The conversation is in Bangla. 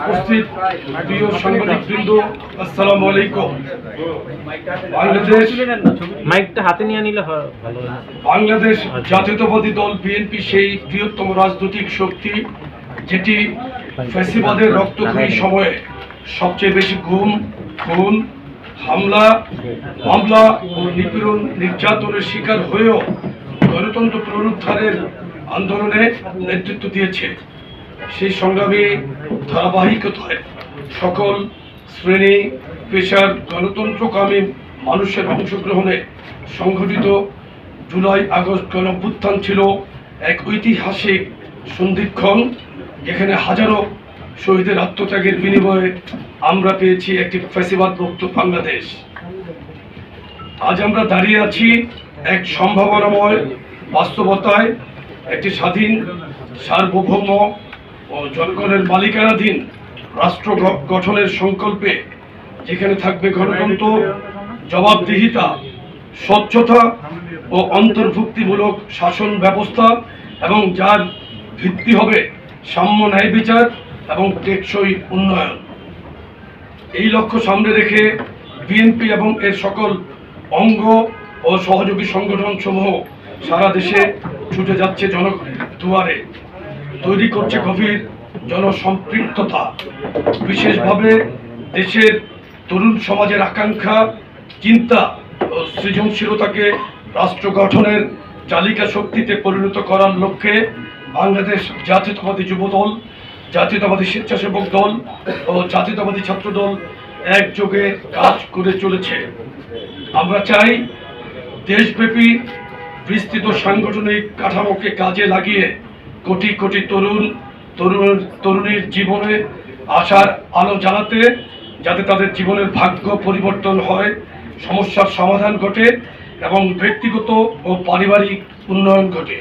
উপস্থিত প্রিয় সাংবাদিক বৃন্দ আসসালামু আলাইকুম। বাংলাদেশ মাইকটা হাতে নিয়ে নিলে ভালো বাংলাদেশ জাতীয়তাবাদী দল বিএনপি সেই বৃহত্তম রাজনৈতিক শক্তি যেটি ফ্যাসিবাদের রক্তক্ষয়ী সময়ে সবচেয়ে বেশি গুম খুন হামলা মামলা ও নিপীড়ন নির্যাতনের শিকার হয়েও গণতন্ত্র পুনরুদ্ধারের আন্দোলনে নেতৃত্ব দিয়েছে। সেই সংগ্রামী ধারাবাহিকতায় সকল শ্রেণি, পেশার গণতন্ত্রকামী মানুষের অংশগ্রহণে সংঘটিত জুলাই আগস্ট গণভ্যুত্থান ছিল এক ঐতিহাসিক সন্ধিক্ষণ। যেখানে হাজারো শহীদের আত্মত্যাগের বিনিময়ে আমরা পেয়েছি একটি ফ্যাসিবাদ মুক্ত বাংলাদেশ। আজ আমরা দাঁড়িয়ে আছি এক সম্ভাবনাময় বাস্তবতায়, একটি স্বাধীন, সার্বভৌম ও জনগণের মালিকানাধীন রাষ্ট্র গঠনের সংকল্পে যেখানে থাকবে গণতন্ত্র, জবাবদিহিতা, স্বচ্ছতা ও অন্তর্ভুক্তিমূলক শাসন ব্যবস্থা এবং যার ভিত্তি হবে সাম্য ন্যায় বিচার এবং টেকসই উন্নয়ন। এই লক্ষ্য সামনে রেখে বিএনপি এবং এর সকল অঙ্গ ও সহযোগী সংগঠন সমূহ সারা দেশে ছুটে যাচ্ছে জন দুয়ারে। তৈরি করছে গভীর জনসম্পৃক্ততা। বিশেষভাবে দেশের তরুণ সমাজের আকাঙ্ক্ষা, চিন্তা ও সৃজনশীলতাকে রাষ্ট্র গঠনের চালিকা শক্তিতে পরিণত করার লক্ষ্যে বাংলাদেশ জাতীয়তাবাদী যুবদল, জাতীয়তাবাদী স্বেচ্ছাসেবক দল ও জাতীয়তাবাদী ছাত্রদল একযোগে কাজ করে চলেছে। আমরা চাই দেশব্যাপী বিস্তৃত সাংগঠনিক কাঠামোকে কাজে লাগিয়ে কোটি কোটি তরুণ তরুণ, তরুণীর জীবনে আশার আলো জ্বালাতে যাতে তাদের জীবনের ভাগ্য পরিবর্তন হয়, সমস্যার সমাধান ঘটে এবং ব্যক্তিগত ও পারিবারিক উন্নয়ন ঘটে।